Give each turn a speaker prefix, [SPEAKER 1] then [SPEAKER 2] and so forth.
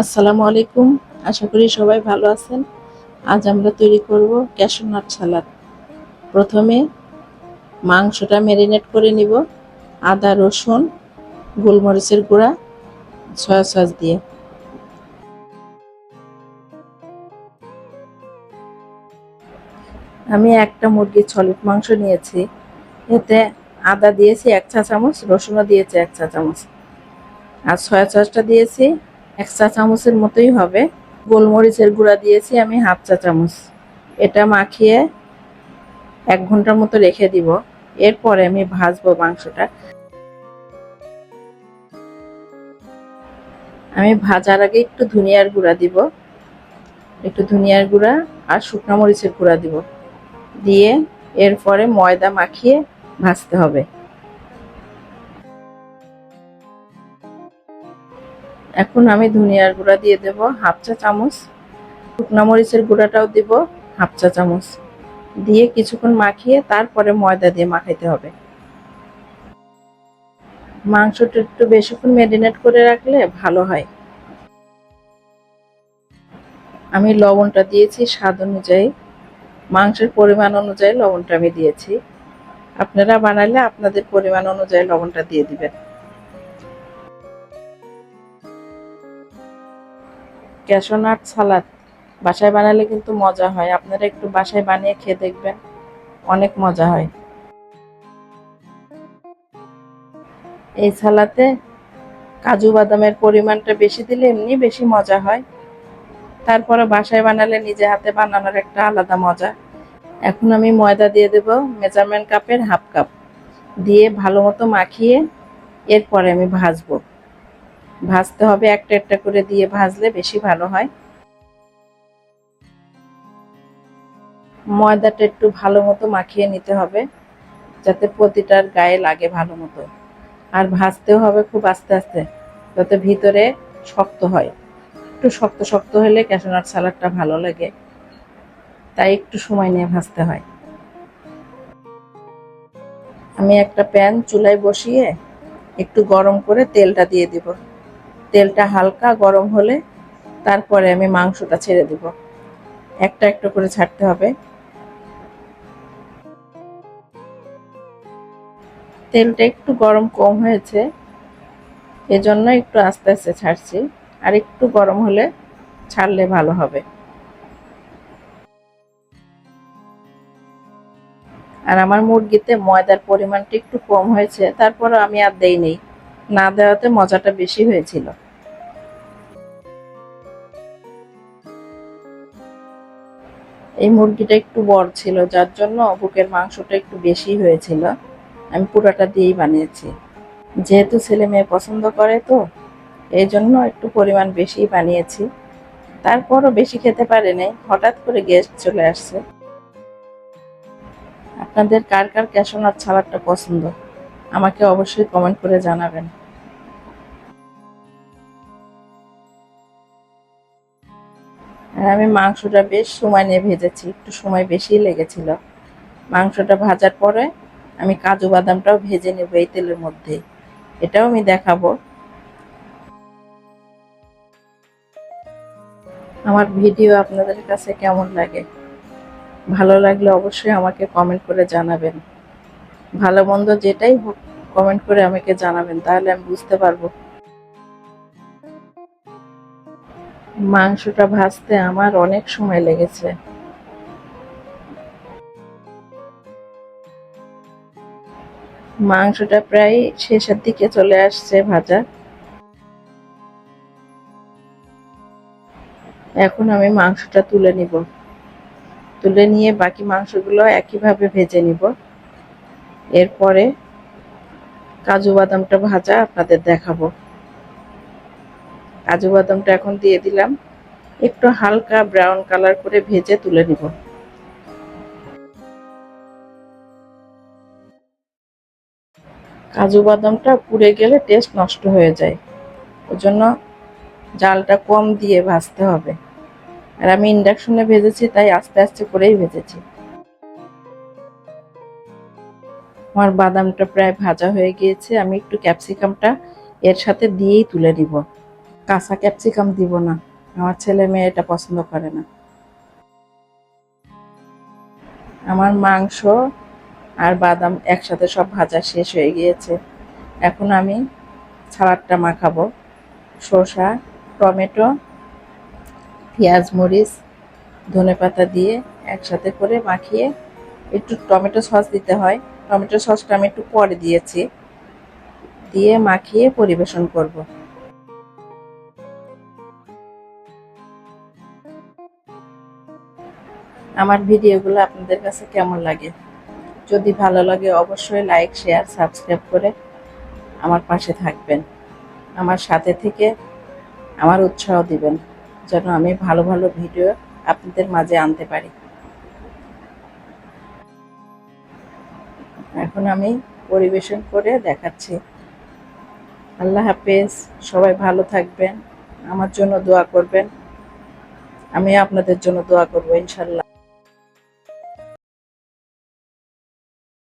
[SPEAKER 1] আসসালামু আলাইকুম। আশা করি সবাই ভালো আছেন। আজ আমরা তৈরি করব ক্যাশু নাট সালাদ। প্রথমে মাংসটা ম্যারিনেট করে নিব। আদা, রসুন, গোলমরিচের গুঁড়া, সয়া সস দিয়ে। আমি একটা মুরগির ছলিট মাংস নিয়েছি। এতে আদা দিয়েছি এক চা চামচ রসুনও দিয়েছি এক চা চামচ আর সয়া সসটা দিয়েছি এক চা চামচের মতোই হবে। গোলমরিচের গুঁড়া দিয়েছি আমি হাফ চা চামচ। এটা মাখিয়ে এক ঘণ্টার মতো রেখে দিব। এরপরে আমি ভাজবো মাংসটা। আমি ভাজার আগে একটু ধনিয়ার গুঁড়া দিব। একটু ধনিয়ার গুঁড়া আর শুকনো মরিচের গুঁড়া দিব। দিয়ে এরপরে ময়দা মাখিয়ে ভাজতে হবে। এখন আমি ধনিয়ার গুঁড়া দিয়ে দেব হাফ চা চামচ, শুকনা মরিচের গুঁড়াটাও দিব হাফ চা চামচ। দিয়ে কিছুক্ষণ মাখিয়ে তারপরে ময়দা দিয়ে মাখাইতে হবে। মাংসটা একটু বেশিক্ষণ ম্যারিনেট করে রাখলে ভালো হয়। আমি লবণটা দিয়েছি স্বাদ অনুযায়ী। মাংসের পরিমাণ অনুযায়ী লবণটা আমি দিয়েছি। আপনারা বানালে আপনাদের পরিমাণ অনুযায়ী লবণটা দিয়ে দিবেন। Cashew nut salad. বাসায় বানালে কিন্তু মজা হয়। আপনারা একটু বাসায় বানিয়ে খেয়ে দেখবেন। অনেক মজা হয়। এই সালাতে কাজু বাদামের পরিমাণটা বেশি দিলে এমনি বেশি মজা হয়। তারপরে বাসায় বানালে নিজে হাতে বানানোর একটা আলাদা মজা। এখন আমি ময়দা দিয়ে দেব মেজারমেন্ট কাপের হাফ কাপ। দিয়ে ভালো মতো মাখিয়ে এরপরে আমি ভাজবো। ভাজতে হবে, একটা একটা করে দিয়ে ভাজলে বেশি ভালো হয়। ময়দাটা একটু ভালো মতো মাখিয়ে নিতে হবে, যাতে প্রতিটার গায়ে লাগে ভালো মতো। আর ভাজতেও হবে খুব আস্তে আস্তে, যাতে ভিতরে শক্ত হয়। একটু শক্ত শক্ত হলে ক্যাশোনাট সালাডটা ভালো লাগে। তাই একটু সময় নিয়ে ভাজতে হয়। আমি একটা প্যান চুলায় বসিয়ে একটু গরম করে তেলটা দিয়ে দিব। তেলটা হালকা গরম হলে তারপরে আমি মাংসটা ছেড়ে দিব। একটা একটা করে ছাড়তে হবে। তেলটা একটু গরম কম হয়েছে, এজন্য একটু আস্তে আস্তে ছাড়ছি। আর একটু গরম হলে ছাড়লে ভালো হবে। আর আমার মুরগিতে ময়দার পরিমাণটা একটু কম হয়েছে তারপরে আমি আর দেই নেই না দেওয়াতে মজাটা বেশি হয়েছিল। এই মুরগিটা একটু বড় ছিল, যার জন্য বুকের মাংসটা একটু বেশি হয়েছিল। আমি পুরাটা দিয়েই বানিয়েছি। যেহেতু ছেলে মেয়ে পছন্দ করে তো, এই জন্য একটু পরিমাণ বেশি বানিয়েছি। তারপরও বেশি খেতে পারেনি, হঠাৎ করে গেস্ট চলে আসছে। আপনাদের কার কার ক্যাশোনার ছালাডটা পছন্দ? আমাকে অবশ্যই কমেন্ট করে জানাবেন। আর আমি মাংসটা বেশ সময় নিয়ে ভেজেছি, একটু সময় বেশি লেগেছিল। মাংসটা ভাজার পরে আমি কাজু বাদামটাও ভেজে নেব এই তেলের মধ্যে। এটাও আমি দেখাবো। আমার ভিডিও আপনাদের কাছে কেমন লাগে? ভালো লাগলে অবশ্যই আমাকে কমেন্ট করে জানাবেন। ভালো মন্দ যেটাই হোক, কমেন্ট করে আমাকে জানাবেন, তাহলে আমি বুঝতে পারব। মাংসটা ভাজতে আমার অনেক সময় লেগেছে। মাংসটা প্রায় শেষের দিকে চলে আসছে ভাজা। এখন আমি মাংসটা তুলে নিব। তুলে নিয়ে বাকি মাংসগুলো একইভাবে ভেজে নিব। এরপরে কাজু বাদামটা ভাজা আপনাদের দেখাবো। কাজু বাদামটা এখন দিয়ে দিলাম। একটু হালকা ব্রাউন কালার করে ভেজে তুলে নিব। কাজু বাদামটা পুড়ে গেলে টেস্ট নষ্ট হয়ে যায়। ওই জন্য জালটা কম দিয়ে ভাজতে হবে। আর আমি ইন্ডাকশনে ভেজেছি, তাই আস্তে আস্তে করেই ভেজেছি। আমার বাদামটা প্রায় ভাজা হয়ে গিয়েছে, আমি একটু ক্যাপসিকামটা এর সাথে দিয়েই তুলে নিব। কাঁচা ক্যাপসিকাম দিব না। আমার ছেলে মেয়ে এটা পছন্দ করে না। আমার মাংস আর বাদাম একসাথে সব ভাজা শেষ হয়ে গিয়েছে। এখন আমি সালাডটা মাখাবো। শসা, টমেটো, পেঁয়াজ, মরিচ, ধনে পাতা দিয়ে একসাথে করে মাখিয়ে একটু টমেটো সস দিতে হয়। টমেটো সসটা আমি একটু পরে দিয়েছি। দিয়ে মাখিয়ে পরিবেশন করব। আমার ভিডিওগুলো আপনাদের কাছে কেমন লাগে? যদি ভালো লাগে, অবশ্যই লাইক শেয়ার সাবস্ক্রাইব করে আমার পাশে থাকবেন। আমার সাথে থেকে আমার উৎসাহ দিবেন, যেন আমি ভালো ভালো ভিডিও আপনাদের মাঝে আনতে পারি। এখন আমি পরিবেশন করে দেখাচ্ছি। আল্লাহ হাফেজ, সবাই ভালো থাকবেন, আমার জন্য দোয়া করবেন। আমি আপনাদের জন্য দোয়া করব, ইনশাল্লাহ।